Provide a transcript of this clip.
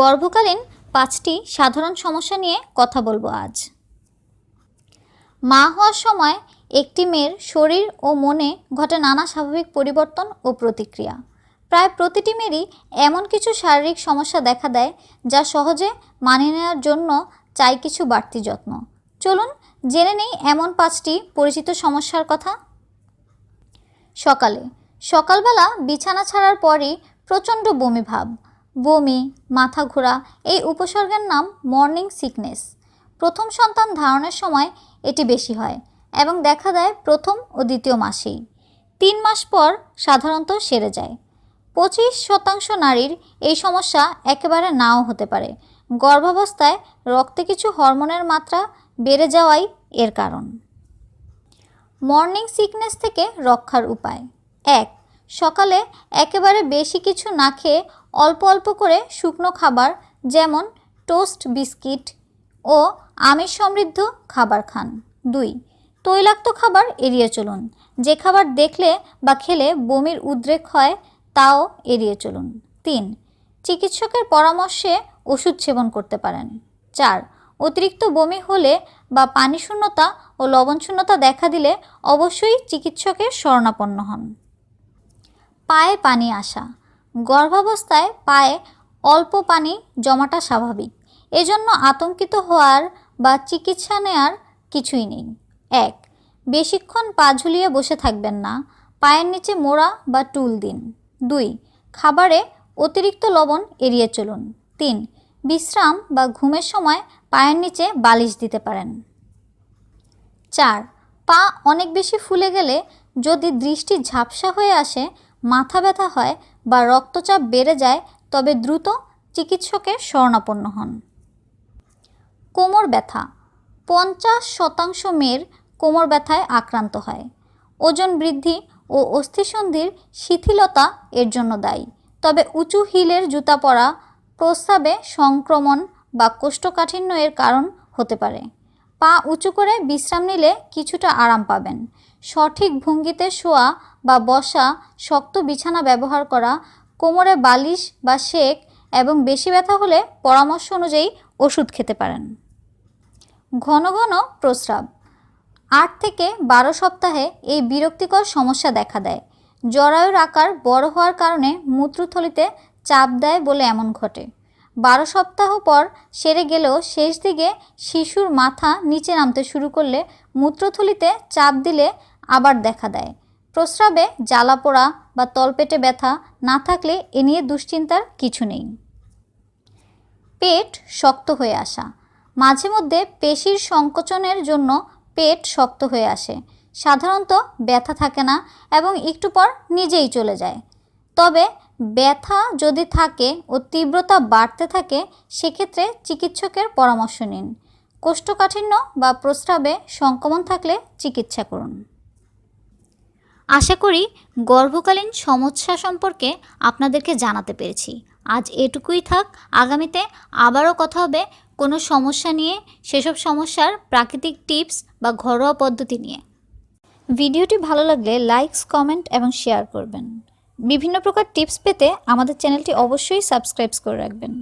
গর্ভকালীন পাঁচটি সাধারণ সমস্যা নিয়ে কথা বলব আজ। মা হওয়ার সময় একটি মেয়ের শরীর ও মনে ঘটে নানা স্বাভাবিক পরিবর্তন ও প্রতিক্রিয়া। প্রায় প্রতিটি মেয়েরই এমন কিছু শারীরিক সমস্যা দেখা দেয় যা সহজে মানিয়ে নেওয়ার জন্য চাই কিছু বাড়তি যত্ন। চলুন জেনে নেই এমন পাঁচটি পরিচিত সমস্যার কথা। সকালে, সকালবেলা বিছানা ছাড়ার পরই প্রচণ্ড বমি ভাব। বমি, মাথা ঘোরা, এই উপসর্গের নাম মর্নিং সিকনেস। প্রথম সন্তান ধারণের সময় এটি বেশি হয় এবং দেখা দেয় প্রথম ও দ্বিতীয় মাসেই। তিন মাস পর সাধারণত সেরে যায়। পঁচিশ শতাংশ নারীর এই সমস্যা একেবারে নাও হতে পারে। গর্ভাবস্থায় রক্তে কিছু হরমোনের মাত্রা বেড়ে যাওয়াই এর কারণ। মর্নিং সিকনেস থেকে রক্ষার উপায়। এক সকালে একেবারে বেশি কিছু না খেয়ে অল্প অল্প করে শুকনো খাবার যেমন টোস্ট বিস্কিট ও আমিষ সমৃদ্ধ খাবার খান। দুই, তৈলাক্ত খাবার এড়িয়ে চলুন। যে খাবার দেখলে বা খেলে বমির উদ্রেক হয়, তাও এড়িয়ে চলুন। তিন, চিকিৎসকের পরামর্শে ওষুধ সেবন করতে পারেন। চার, অতিরিক্ত বমি হলে বা পানিশূন্যতা ও লবণ শূন্যতা দেখা দিলে অবশ্যই চিকিৎসকের শরণাপন্ন হন। পায়ে পানি আসা। গর্ভাবস্থায় পায়ে অল্প পানি জমাটা স্বাভাবিক। এজন্য আতঙ্কিত হওয়ার বা চিকিৎসা নেওয়ার কিছুই নেই। এক, বেশিক্ষণ পা ঝুলিয়ে বসে থাকবেন না। পায়ের নিচে মোড়া বা টুল দিন। দুই, খাবারে অতিরিক্ত লবণ এড়িয়ে চলুন। তিন, বিশ্রাম বা ঘুমের সময় পায়ের নিচে বালিশ দিতে পারেন। চার, পা অনেক বেশি ফুলে গেলে যদি দৃষ্টি ঝাপসা হয়ে আসে মাথা ব্যথা হয় বা রক্তচাপ বেড়ে যায়, তবে দ্রুত চিকিৎসকের শরণাপন্ন হন। কোমর ব্যথা, পঞ্চাশ শতাংশ মেয়ের কোমর ব্যথায় আক্রান্ত হয়। ওজন বৃদ্ধি ও অস্থিসন্ধির শিথিলতা এর জন্য দায়ী। তবে উঁচু হিলের জুতা পরা, প্রস্রাবে সংক্রমণ বা কোষ্ঠকাঠিন্য এর কারণ হতে পারে। পা উঁচু করে বিশ্রাম নিলে কিছুটা আরাম পাবেন। সঠিক ভঙ্গিতে শোয়া বা বসা, শক্ত বিছানা ব্যবহার করা, কোমরে বালিশ বা শেক এবং বেশি ব্যথা হলে পরামর্শ অনুযায়ী ওষুধ খেতে পারেন। ঘন ঘন প্রস্রাব। আট থেকে বারো সপ্তাহে এই বিরক্তিকর সমস্যা দেখা দেয়। জরায়ুর আকার বড় হওয়ার কারণে মূত্রথলিতে চাপ দেয় বলে এমন ঘটে। বারো সপ্তাহ পর সেরে গেলেও শেষ দিকে শিশুর মাথা নিচে নামতে শুরু করলে মূত্রথলিতে চাপ দিলে আবার দেখা দেয়। প্রস্রাবে, জ্বালা পোড়া বা তলপেটে ব্যথা না থাকলে এ নিয়ে দুশ্চিন্তার কিছু নেই। পেট শক্ত হয়ে আসা। মাঝে মধ্যে পেশির সংকোচনের জন্য পেট শক্ত হয়ে আসে। সাধারণত ব্যথা থাকে না এবং একটু পর নিজেই চলে যায়। তবে ব্যথা যদি থাকে ও তীব্রতা বাড়তে থাকে, সেক্ষেত্রে চিকিৎসকের পরামর্শ নিন। কোষ্ঠকাঠিন্য বা প্রস্রাবে সংক্রমণ থাকলে চিকিৎসা করুন। আশা করি গর্ভকালীন সমস্যা সম্পর্কে আপনাদেরকে জানাতে পেরেছি। আজ এটুকুই থাক, আগামীতে আবারও কথা হবে কোনো সমস্যা নিয়ে, সেসব সমস্যার প্রাকৃতিক টিপস বা ঘরোয়া পদ্ধতি নিয়ে। ভিডিওটি ভালো লাগলে লাইকস কমেন্ট এবং শেয়ার করবেন। বিভিন্ন প্রকার টিপস পেতে আমাদের চ্যানেলটি অবশ্যই সাবস্ক্রাইব করে রাখবেন।